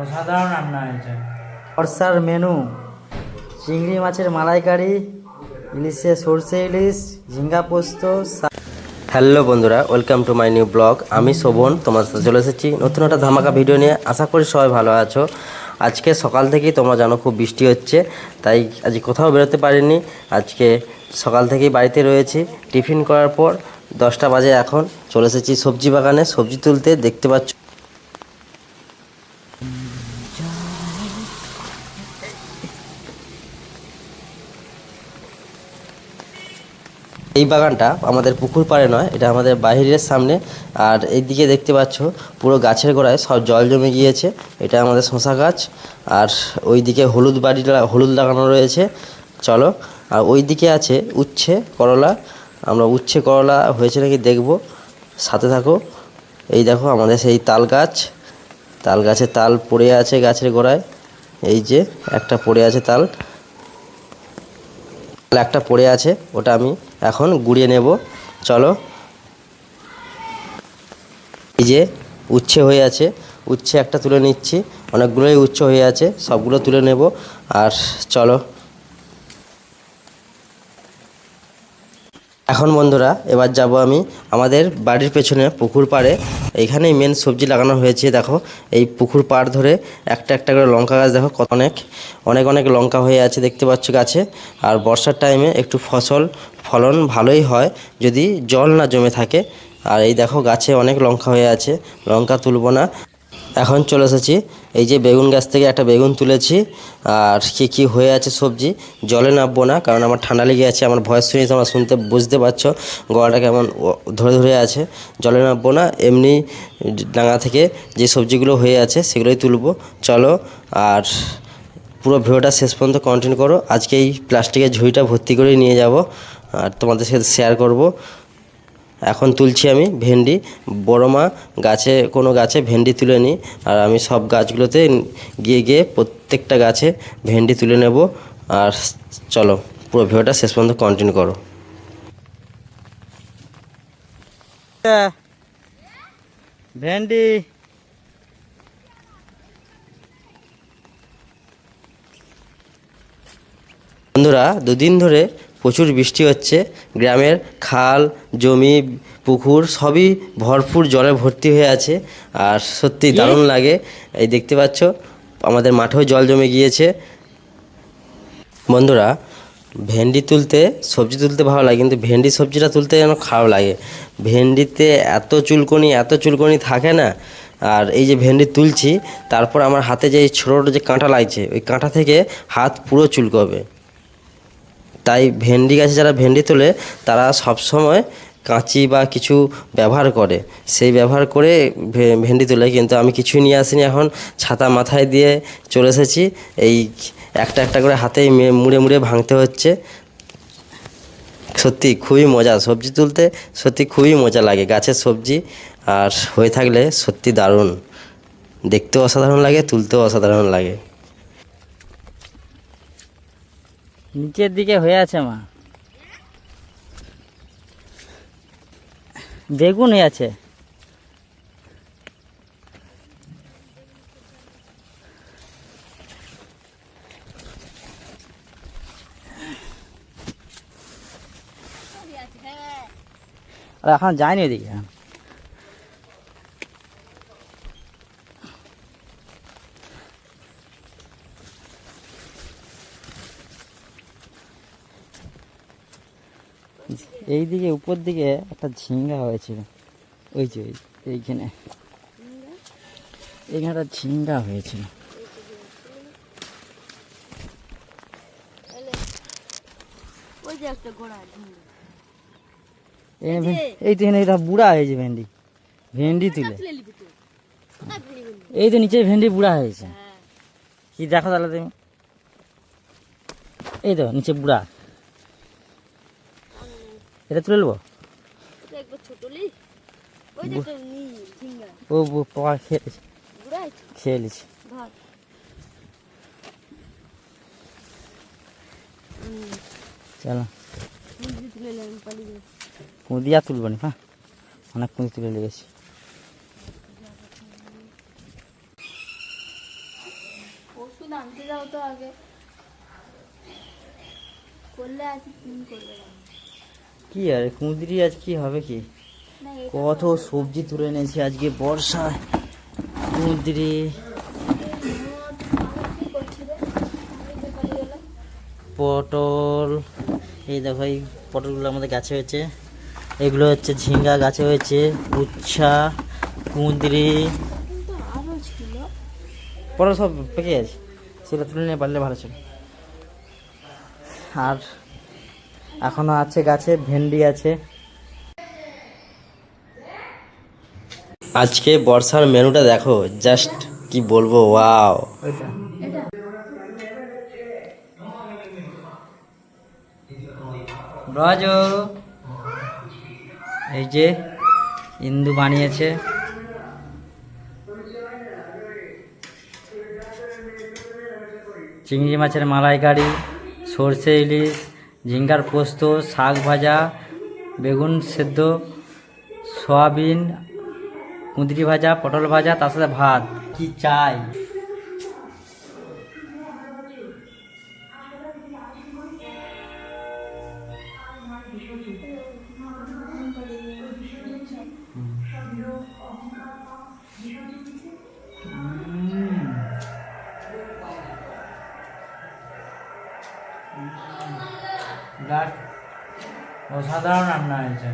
অসাধারণ রান্না হয়েছে। বর্ষার মেনু চিংড়ি মাছের মালাইকারি ইলিশে সর্ষে ইলিশ ঝিঙ্গা পোস্ত হ্যালো বন্ধুরা welcome to my new blog. আমি শোভন তোমার সাথে চলে এসেছি নতুন একটা ধামাকা ভিডিও নিয়ে। আশা করি সবাই ভালো আছো। আজকে সকাল থেকেই তোমরা জানো খুব বৃষ্টি হচ্ছে তাই আজ কোথাও বেরোতে পারিনি। আজকে সকাল থেকেই বাড়িতে রয়েছি। টিফিন করার পর দশটা বাজে এখন। চলে এসেছি সবজি বাগানে। সবজি তুলতে দেখতে পাচ্ছ এই বাগানটা আমাদের পুকুর পাড়ে নয়, এটা আমাদের বাইরের সামনে। আর এইদিকে দেখতে পাচ্ছ, পুরো গাছের গোড়ায় সব জল জমে গিয়েছে। এটা আমাদের শশা গাছ। আর ওইদিকে হলুদ বাড়ি হলুদ লাগানো রয়েছে। চলো, আর ওইদিকে আছে উচ্ছে, করলা। আমরা উচ্ছে করলা হয়েছে নাকি দেখব। সাথে থাকো। এই দেখো আমাদের সেই তাল গাছ। তাল গাছে তাল পড়ে আছে গাছের গোড়ায়। এই যে একটা পড়ে আছে তাল। একটা পড়ে আছে, ওটা আমি এখন গুড়িয়ে নেব। চলো। এই যে উচ্ছে হয়ে আছে। উচ্ছে একটা তুলে নিচ্ছি। অনেকগুলোই উচ্ছে হয়ে আছে। সবগুলো তুলে নেব। আর চলো। এখন বন্ধুরা, এবার যাব আমি আমাদের বাড়ির পেছনে পুকুর পাড়ে। এইখানেই মেন সবজি লাগানো হয়েছে, দেখো। এই পুকুর পাড় ধরে একটা একটা করে লঙ্কা গাছ, দেখো কত অনেক অনেক অনেক লঙ্কা হয়ে আছে দেখতে পাচ্ছ গাছে। আর বর্ষার টাইমে একটু ফসল, ফলন ভালোই হয়, যদি জল না জমে থাকে। আর এই দেখো গাছে অনেক লঙ্কা হয়ে আছে, লঙ্কা তুলবো না। এখন চলে এসেছি এই যে বেগুন গাছ থেকে একটা বেগুন তুলেছি, আর কী কী হয়ে আছে সবজি, জলে নামবো না, কারণ আমার ঠান্ডা লেগে আছে, আমার ভয়েস শুনে তোমরা শুনতে, বুঝতে পারছ, গলাটা কেমন ধরে ধরে আছে, জলে নামবো না, এমনি ডাঙা থেকে যে সবজিগুলো হয়ে আছে সেগুলোই তুলবো, চলো, আর পুরো ভিডিওটা শেষ পর্যন্ত কন্টিনিউ করো, আজকে এই প্লাস্টিকের ঝুড়িটা ভর্তি করে নিয়ে যাব, আর তোমাদের সাথে শেয়ার করব এখন তুলছি আমি ভেন্ডি। বড় মা গাছে কোনো গাছে ভেন্ডি তুলে নিই আর আমি সব গাছগুলোতে গিয়ে গিয়ে প্রত্যেকটা গাছে ভেন্ডি তুলে নেব। আর চলো পুরো ভিডিওটা শেষ পর্যন্ত কন্টিনিউ করো। ভেন্ডি। বন্ধুরা দুদিন ধরে প্রচুর বৃষ্টি হচ্ছে। গ্রামের খাল জমি পুকুর সবই ভরপুর জলে ভর্তি হয়ে আছে। আর সত্যি দারুণ লাগে। এই দেখতে পাচ্ছ আমাদের মাঠেও জল জমে গিয়েছে। বন্ধুরা ভেন্ডি তুলতে সবজি তুলতে ভালো লাগে কিন্তু ভেন্ডি সবজিটা তুলতে যেন খারাপ লাগে। ভেন্ডিতে এত চুলকনি এত চুলকনি থাকে না। আর এই যে ভেন্ডি তুলছি তারপর আমার হাতে যে ছোটো যে কাঁটা লাগছে ওই কাঁটা থেকে হাত পুরো চুলকবে। তাই ভেন্ডি গাছে যারা ভেন্ডি তোলে, তারা সব সময় কাঁচি বা কিছু ব্যবহার করে। সেই ব্যবহার করে ভেন্ডি তোলে। কিন্তু আমি কিছুই নিয়ে আসিনি এখন। ছাতা মাথায় দিয়ে চলে এসেছি। এই একটা একটা করে হাতে মে- মুড়ে মুড়ে ভাঙতে হচ্ছে। সত্যি খুবই মজা। সবজি তুলতে সত্যি খুবই মজা লাগে। গাছের সবজি আর হয়ে থাকলে সত্যি দারুণ। দেখতেও অসাধারণ লাগে, তুলতেও অসাধারণ লাগে। নিচের দিকে হয়ে আছে মা। বেগুন হয়ে আছে। এখন যায়নি ওদিকে। এই দিকে উপর দিকে একটা ঝিঙ্গা হয়েছিল। ওই যে এইখানে। এইখানে একটা ঝিঙ্গা। হয়েছিল। এই তো এখানে এটা বুড়া হয়েছে ভেন্ডি। ভেন্ডি তুলে? এই তো নিচে ভেন্ডি বুড়া হয়েছে। হ্যাঁ। কি দেখো তাহলে তুমি। এই তো নিচে বুড়া। এটা তুলে নেব? ও পা খেয়েছি। খেয়ে নিছি চলো। কুঁদি আর তুলবো না হ্যাঁ? অনেক কুঁদি তুলে লেগেছি ওষুধ আনতে যাও তো আগে। করলে আজ করবে কি আর কুঁদরি আজ কি হবে কি? কত সবজি তুলে এনেছি আজকে বর্ষায়। কুঁদরি। পটল। এই দেখো এই পটলগুলো আমাদের গাছে হয়েছে। এগুলো হচ্ছে ঝিঙ্গা গাছে হয়েছে উচ্ছা কুঁদরি। পটল সব পেকে গেছে। সেটা তুলে নিয়ে পারলে ভালো ছিল। আর এখনও আছে গাছে ভেন্ডি আছে। আজকে বর্ষার মেনুটা দেখো জাস্ট কি বলব ওয়াও ব্রজ এই যে ইন্দু বানিয়েছে। চিংড়ি মাছের মালাইকারি সর্ষে ইলিশ ঝিঙ্গার পোস্ত, শাক ভাজা, বেগুন সেদ্ধ, সয়াবিন, কুঁদরি ভাজা, পটল ভাজা, তার সাথে ভাত। কি চাই? অসাধারণ রান্না হয়েছে।